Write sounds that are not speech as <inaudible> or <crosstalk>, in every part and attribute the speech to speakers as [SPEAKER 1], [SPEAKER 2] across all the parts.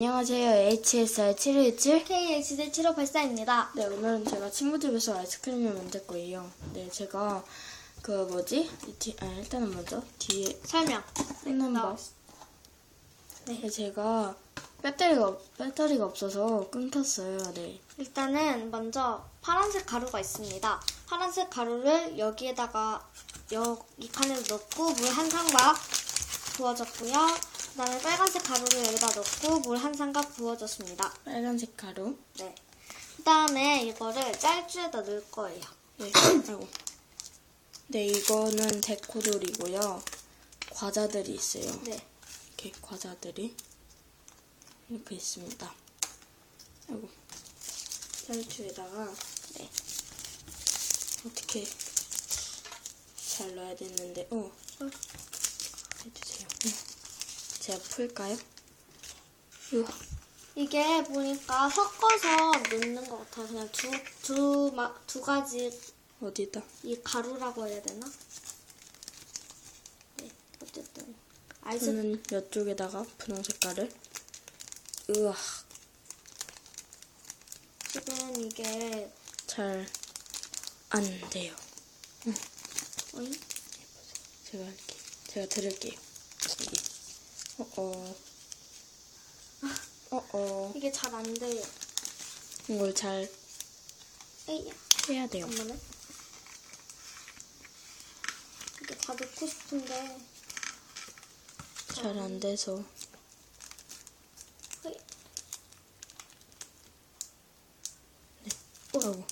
[SPEAKER 1] 안녕하세요. HSR 717.
[SPEAKER 2] KHD 7584입니다.
[SPEAKER 1] 네, 오늘은 제가 친구 집에서 아이스크림을 만들 거예요. 네, 제가 그 뭐지? 이 뒤, 아, 일단은 먼저 뒤에
[SPEAKER 2] 설명.
[SPEAKER 1] 법. 네, 제가 배터리가 없- 배터리가 없어서 끊겼어요. 네.
[SPEAKER 2] 일단은 먼저 파란색 가루가 있습니다. 파란색 가루를 여기에다가 여, 이 칸에 넣고 물 한 상각 부어줬고요. 그 다음에 빨 간색 가루를 여기다 넣고 물 한 상각 부어줬습니다.
[SPEAKER 1] 빨간색 가루.
[SPEAKER 2] 네. 그 다음에 이거를 짤줄에다 넣을 거예요.
[SPEAKER 1] 네. 아이고. 네, 이거는 데코돌이고요. 과자들이 있어요.
[SPEAKER 2] 네.
[SPEAKER 1] 이렇게 과자들이 이렇게 있습니다. 아이고. 쌀주에다가
[SPEAKER 2] 네.
[SPEAKER 1] 어떻게 잘 넣어야 되는데, 어,
[SPEAKER 2] 어.
[SPEAKER 1] 해주세요. 네. 제가 풀까요? 우와,
[SPEAKER 2] 이게 보니까 섞어서 넣는 것 같아요. 그냥 두, 두, 마- 두 가지
[SPEAKER 1] 어디다?
[SPEAKER 2] 이 가루라고 해야 되나? 네, 어쨌든 아이스
[SPEAKER 1] 저는 이쪽에다가 분홍 색깔을. 우와,
[SPEAKER 2] 지금 이게
[SPEAKER 1] 잘 안 돼요.
[SPEAKER 2] 어이?
[SPEAKER 1] 제가 할게. 제가 들을게요. 여기. 어어. 어어.
[SPEAKER 2] 이게 잘 안 돼요.
[SPEAKER 1] 이걸 잘
[SPEAKER 2] 에이야,
[SPEAKER 1] 해야 돼요.
[SPEAKER 2] 잠깐만요. 이게 다 넣고 싶은데
[SPEAKER 1] 잘 안 돼서.
[SPEAKER 2] 어이,
[SPEAKER 1] 아이고.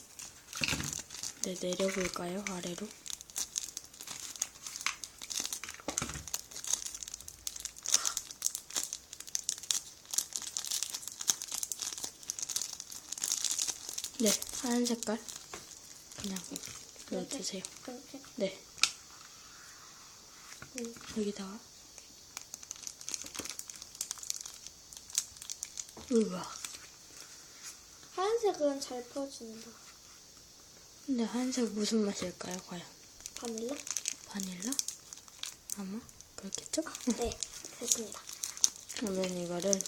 [SPEAKER 1] 네, 내려볼까요? 아래로? 네, 하얀 색깔. 그냥 넣어주세요.
[SPEAKER 2] 이렇게
[SPEAKER 1] 네,
[SPEAKER 2] 음,
[SPEAKER 1] 여기다가. 우와.
[SPEAKER 2] 하얀색은 잘 퍼진다.
[SPEAKER 1] 근데 하얀색 무슨 맛일까요, 과연?
[SPEAKER 2] 바닐라?
[SPEAKER 1] 바닐라? 아마 그렇겠죠?
[SPEAKER 2] 네, 됐습니다.
[SPEAKER 1] 그러면 이거를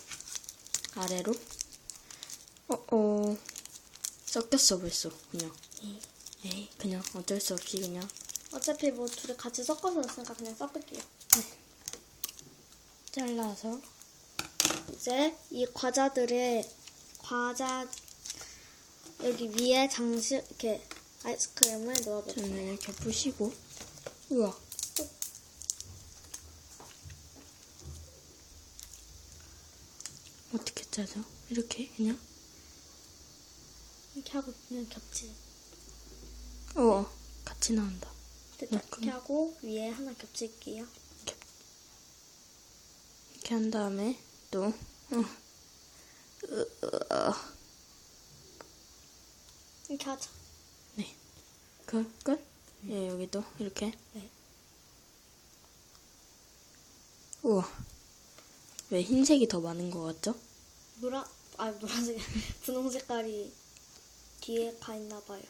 [SPEAKER 1] 아래로 어어 섞였어 벌써. 그냥.
[SPEAKER 2] 네.
[SPEAKER 1] 에이 그냥 어쩔 수 없이 그냥.
[SPEAKER 2] 어차피 뭐 둘이 같이 섞어서 넣었으니까 그냥 섞을게요.
[SPEAKER 1] 잘라서.
[SPEAKER 2] 이제 이 과자들의 과자 여기 위에 장식 이렇게 아이스크림을 넣어볼게요.
[SPEAKER 1] 저는 이렇게 부시고. 우와. 어떻게 짜죠? 이렇게 그냥
[SPEAKER 2] 이렇게 하고 그냥 겹치.
[SPEAKER 1] 우와 같이 나온다
[SPEAKER 2] 됐다.
[SPEAKER 1] 이렇게.
[SPEAKER 2] 이렇게 하고 위에 하나 겹칠게요.
[SPEAKER 1] 이렇게 한 다음에 또 어. 으, 으,
[SPEAKER 2] 이렇게 하자.
[SPEAKER 1] 네. 그, 끝? 예, 여기도 이렇게.
[SPEAKER 2] 네.
[SPEAKER 1] 우와. 왜 흰색이 더 많은 것 같죠?
[SPEAKER 2] 노라 아 노란색 <laughs> 분홍 색깔이 뒤에 가 있나 봐요.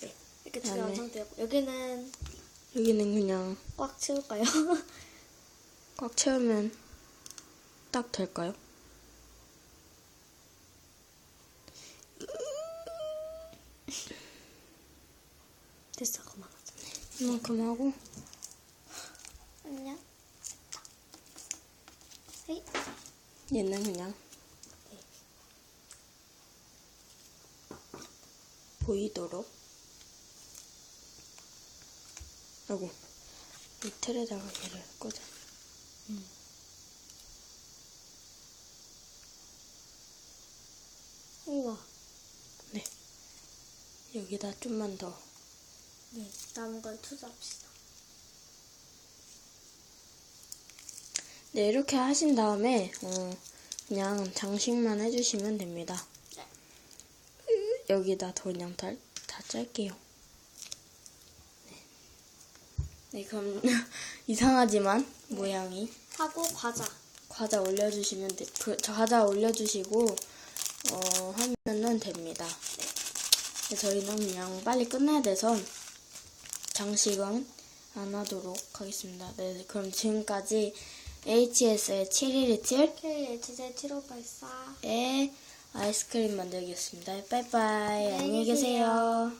[SPEAKER 2] 네. 이렇게 두개
[SPEAKER 1] 그다음에-
[SPEAKER 2] 완성되고 여기는
[SPEAKER 1] 여기는 그냥
[SPEAKER 2] 꽉 채울까요? <laughs>
[SPEAKER 1] 꽉 채우면 딱 될까요?
[SPEAKER 2] 됐어 그만하자.
[SPEAKER 1] 이만큼 하고,
[SPEAKER 2] 안녕. 헤이.
[SPEAKER 1] 얘는 그냥 보이도록. 아이고, 이 틀에다가 얘를 꽂아.
[SPEAKER 2] 우와.
[SPEAKER 1] 네. 여기다 좀만 더.
[SPEAKER 2] 네. 남은 건 투자합시다.
[SPEAKER 1] 네, 이렇게 하신 다음에, 어, 그냥 장식만 해주시면 됩니다.
[SPEAKER 2] 네.
[SPEAKER 1] 여기다 더 그냥 다, 다 짤게요. 네. 네, 그럼, <laughs> 이상하지만, 모양이.
[SPEAKER 2] 하고 과자.
[SPEAKER 1] 과자 올려주시면, 돼, 그, 저 과자 올려주시고, 어, 하면은 됩니다. 네, 저희는 그냥 빨리 끝내야 돼서, 장식은 안 하도록 하겠습니다. 네, 그럼 지금까지 HS의 7일이틀
[SPEAKER 2] KHJ
[SPEAKER 1] 7584의 아이스크림 만들기였습니다. 빠이빠이. 안녕히 계세요.